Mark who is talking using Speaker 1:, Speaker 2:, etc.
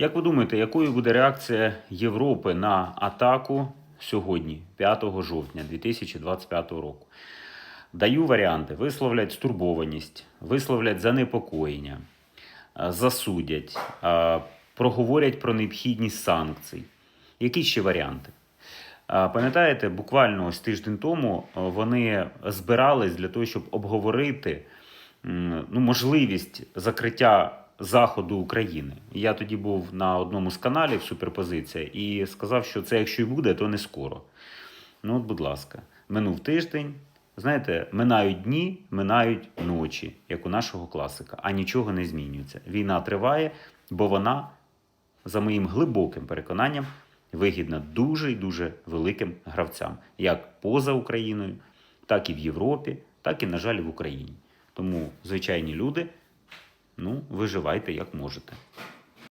Speaker 1: Як ви думаєте, якою буде реакція Європи на атаку сьогодні, 5 жовтня 2025 року? Даю варіанти: висловлять стурбованість, висловлять занепокоєння, е, засудять, е, проговорять про необхідність санкцій. Які ще варіанти? Пам'ятаєте, буквально ось тиждень тому е, вони збирались для того, щоб обговорити ну, можливість закриття заходу України. Я тоді був на одному з каналів Суперпозиція і сказав, що це якщо й буде, то не скоро. Ну, от, будь ласка, минув тиждень. Знаєте, минають дні, минають ночі, як у нашого класика, а нічого не змінюється. Війна триває, бо вона, за моїм глибоким переконанням, вигідна дуже і дуже великим гравцям, як поза Україною, так і в Європі, так і, на жаль, в Україні. Тому, звичайні люди, ну, виживайте як можете.